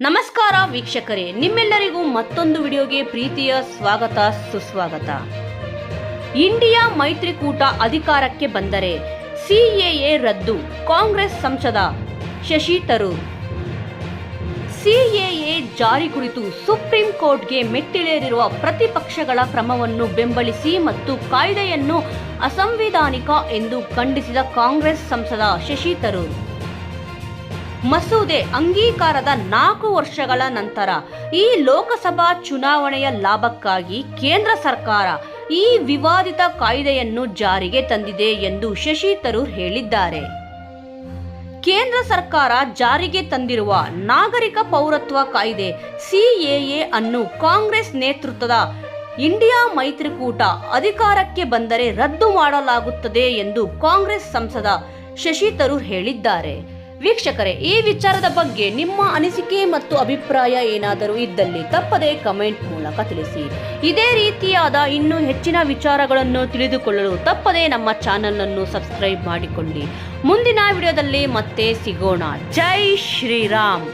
ನಮಸ್ಕಾರ ವೀಕ್ಷಕರೇ, ನಿಮ್ಮೆಲ್ಲರಿಗೂ ಮತ್ತೊಂದು ವಿಡಿಯೋಗೆ ಪ್ರೀತಿಯ ಸ್ವಾಗತ, ಸುಸ್ವಾಗತ. ಇಂಡಿಯಾ ಮೈತ್ರಿಕೂಟ ಅಧಿಕಾರಕ್ಕೆ ಬಂದರೆ ಸಿಎಎ ರದ್ದು, ಕಾಂಗ್ರೆಸ್ ಸಂಸದ ಶಶಿ ತರೂರ್. ಸಿಎಎ ಜಾರಿ ಕುರಿತು ಸುಪ್ರೀಂ ಕೋರ್ಟ್ಗೆ ಮೆಟ್ಟಿಲೇರಿರುವ ಪ್ರತಿಪಕ್ಷಗಳ ಕ್ರಮವನ್ನು ಬೆಂಬಲಿಸಿ ಮತ್ತು ಕಾಯ್ದೆಯನ್ನು ಅಸಂವಿಧಾನಿಕ ಎಂದು ಖಂಡಿಸಿದ ಕಾಂಗ್ರೆಸ್ ಸಂಸದ ಶಶಿ ತರೂರ್. ಮಸೂದೆ ಅಂಗೀಕಾರದ ನಾಲ್ಕು ವರ್ಷಗಳ ನಂತರ ಈ ಲೋಕಸಭಾ ಚುನಾವಣೆಯ ಲಾಭಕ್ಕಾಗಿ ಕೇಂದ್ರ ಸರ್ಕಾರ ಈ ವಿವಾದಿತ ಕಾಯ್ದೆಯನ್ನು ಜಾರಿಗೆ ತಂದಿದೆ ಎಂದು ಶಶಿ ತರೂರ್ ಹೇಳಿದ್ದಾರೆ. ಕೇಂದ್ರ ಸರ್ಕಾರ ಜಾರಿಗೆ ತಂದಿರುವ ನಾಗರಿಕ ಪೌರತ್ವ ಕಾಯ್ದೆ ಸಿಎಎ ಅನ್ನು ಕಾಂಗ್ರೆಸ್ ನೇತೃತ್ವದ ಇಂಡಿಯಾ ಮೈತ್ರಿಕೂಟ ಅಧಿಕಾರಕ್ಕೆ ಬಂದರೆ ರದ್ದು ಮಾಡಲಾಗುತ್ತದೆ ಎಂದು ಕಾಂಗ್ರೆಸ್ ಸಂಸದ ಶಶಿ ತರೂರ್ ಹೇಳಿದ್ದಾರೆ. ವೀಕ್ಷಕರೇ, ಈ ವಿಚಾರದ ಬಗ್ಗೆ ನಿಮ್ಮ ಅನಿಸಿಕೆ ಮತ್ತು ಅಭಿಪ್ರಾಯ ಏನಾದರೂ ಇದ್ದಲ್ಲಿ ತಪ್ಪದೆ ಕಮೆಂಟ್ ಮೂಲಕ ತಿಳಿಸಿ. ಇದೇ ರೀತಿಯಾದ ಇನ್ನೂ ಹೆಚ್ಚಿನ ವಿಚಾರಗಳನ್ನು ತಿಳಿದುಕೊಳ್ಳಲು ತಪ್ಪದೆ ನಮ್ಮ ಚಾನಲನ್ನು ಸಬ್ಸ್ಕ್ರೈಬ್ ಮಾಡಿಕೊಳ್ಳಿ. ಮುಂದಿನ ವಿಡಿಯೋದಲ್ಲಿ ಮತ್ತೆ ಸಿಗೋಣ. ಜೈ ಶ್ರೀರಾಮ್.